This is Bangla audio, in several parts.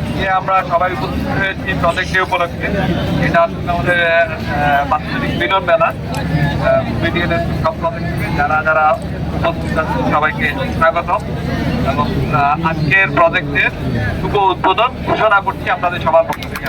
আজকে আমরা সবাই উপস্থিত হয়েছি প্রজেক্ট ডে উপলক্ষে, এটা আসলে আমাদের বাৎসরিক মিলন মেলা। বিডিএনের সব প্রজেক্ট যারা যারা উপস্থিত আছেন সবাইকে স্বাগত এবং আজকের প্রজেক্টের শুভ উদ্বোধন ঘোষণা করছি আপনাদের সবার পক্ষ থেকে।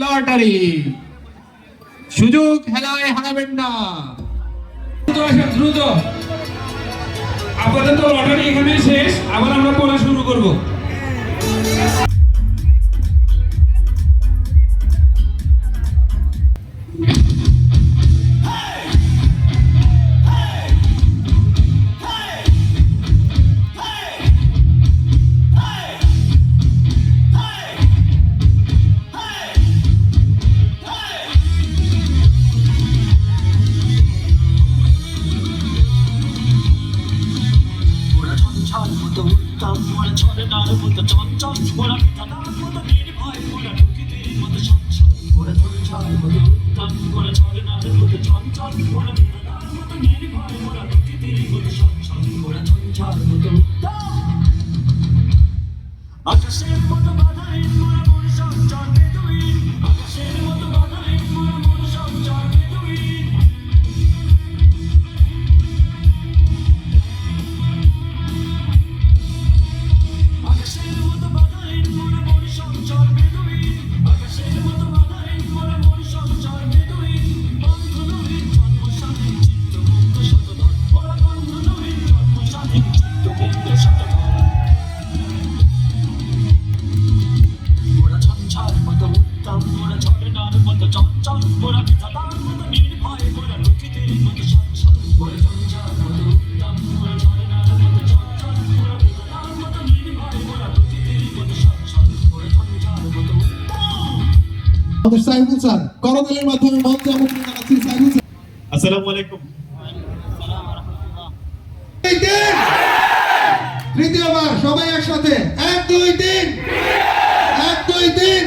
লটারি। সুযোগ হেলায় হারাবেন না দ্রুত। আপাতত লটারি এখানে শেষ। আবার আমরা পড়া শুরু করব। আকাশের মতো বাধাহীন মোরা মন সঞ্চর আমাদের সাইফুল স্যার করতালির মাধ্যমে মঞ্চে আমন্ত্রণ জানাচ্ছি সাইফুল স্যার। আসসালামু আলাইকুম। তৃতীয়বার সবাই একসাথে। এক দুই তিন। এক দুই তিন।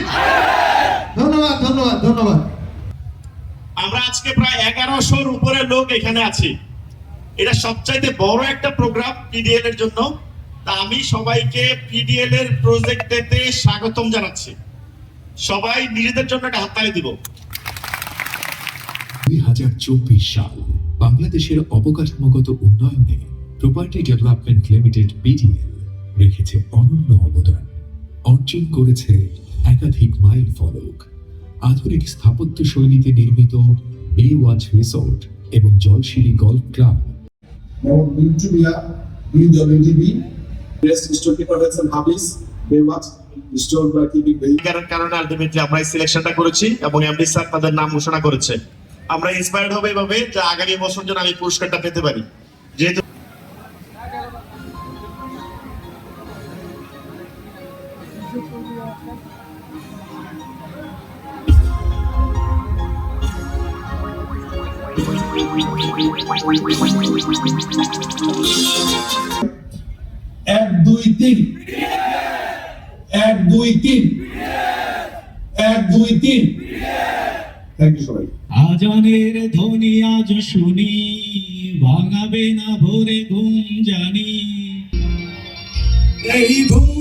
ধন্যবাদ ধন্যবাদ ধন্যবাদ। আমরা আজকে প্রায় এগারোশোর উপরে লোক এখানে আছি। এটা সবচাইতে বড় একটা প্রোগ্রাম পিডিএল এর জন্য। তা আমি সবাইকে পিডিএল এর প্রজেক্টেতে স্বাগতম জানাচ্ছি। সবাই নিজেদের জন্য একটা হাততালি দিব। দুই হাজার চব্বিশ সাল বাংলাদেশের অবকাঠামোগত উন্নয়নে প্রপার্টি ডেভেলপমেন্ট লিমিটেড বিডিএল রেখেছে অনন্য অবদান। অর্জন করেছে একাধিক মাইল ফলক। আধুনিক স্থাপত্য শৈলীতে নির্মিত বে ওয়াচ রিসোর্ট এবং Jolshiri golf club. Mohammad bin Jumia, BWTB, best storekeeper Wilson Habis, very keeping কারণ কারণে আলটিমেটলি আমরা এই সিলেকশনটা করেছি এবং এমডি স্যার তাদের নাম ঘোষণা করেছে। আমরা ইন্সপায়ার্ড হবে এভাবে যে আগামী বছর যেন আমি পুরস্কারটা পেতে পারি। যেহেতু এক দুই তিন। এক দুই তিন। এক দুই তিন। থ্যাংক ইউ সবাই। আজানের ধ্বনি আজ শুনি। ভাঙাবে না ভোরে ঘুম জানি। এই ঘুমকে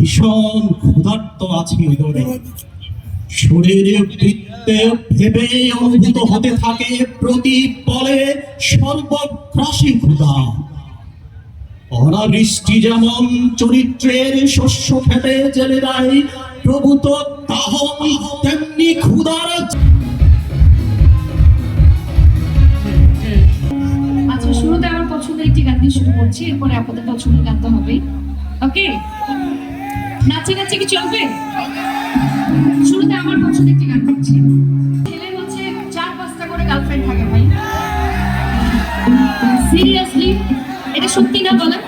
ভীষণ ক্ষুধার্ত আছি ওদরে শরীরে বৃত্তে ভেবে অনুভূত হতে থাকে প্রতি পলে সর্বগ্রাসী ক্ষুধা। অনাবৃষ্টি যেমন চরিত্রের শস্য খেতে জেলে দেয় প্রভূত দাহ তেমনি ক্ষুধার আচ্ছা শুরুতে আমার পছন্দের একটি গান দিয়ে শুরু করছি, এরপরে আপনাদের পছন্দের গান তো হবেই। ওকে নাচে নাচে কি চলবে? শুরুতে আমার পছন্দ একটি গান করছি। চার করে গার্লফ্রেন্ড থাকে ভাই। সিরিয়াসলি এটা সত্যি না বলেন?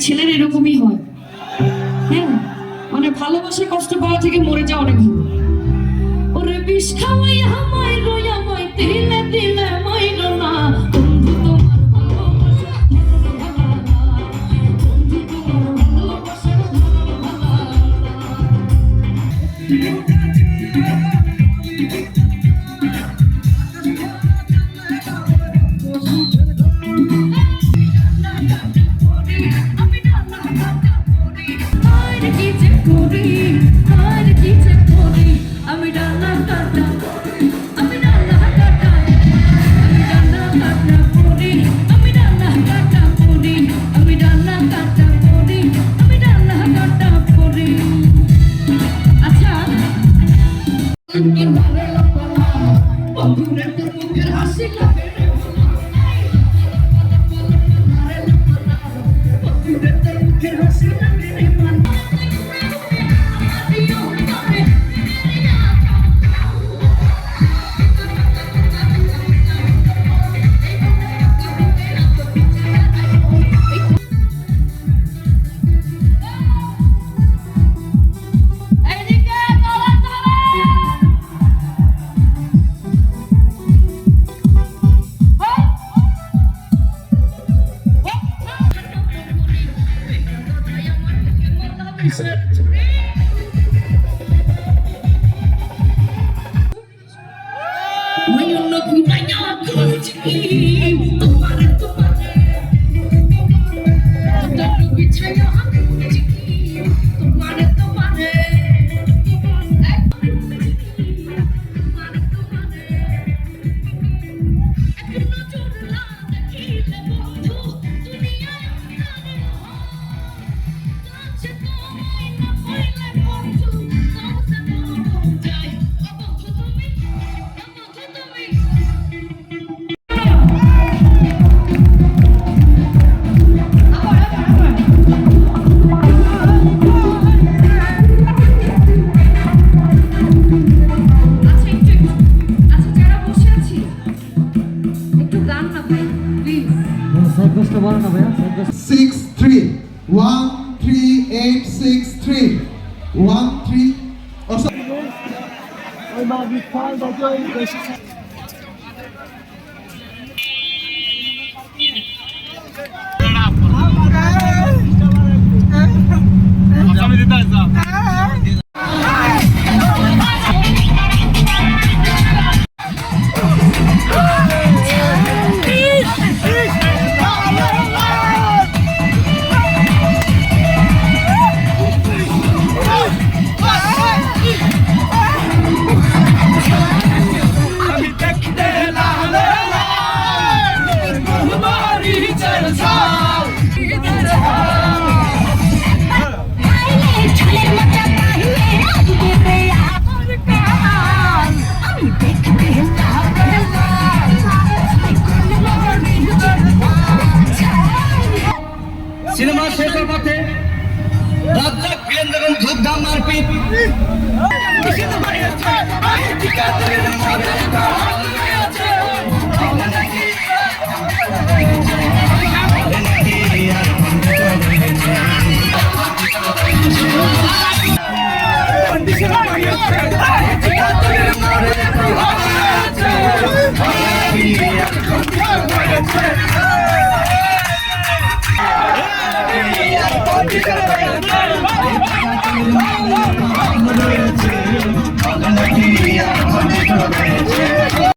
ছেলের এরকমই হয়। হ্যাঁ? মানে ভালোবাসা কষ্ট পাওয়া থেকে মরে যাওয়া অনেক ভালো। ওরে বিষ খাওয়াই আমায় When you look me right now, I could you. കാത്തിരുന്നു അവരെ കാണാൻ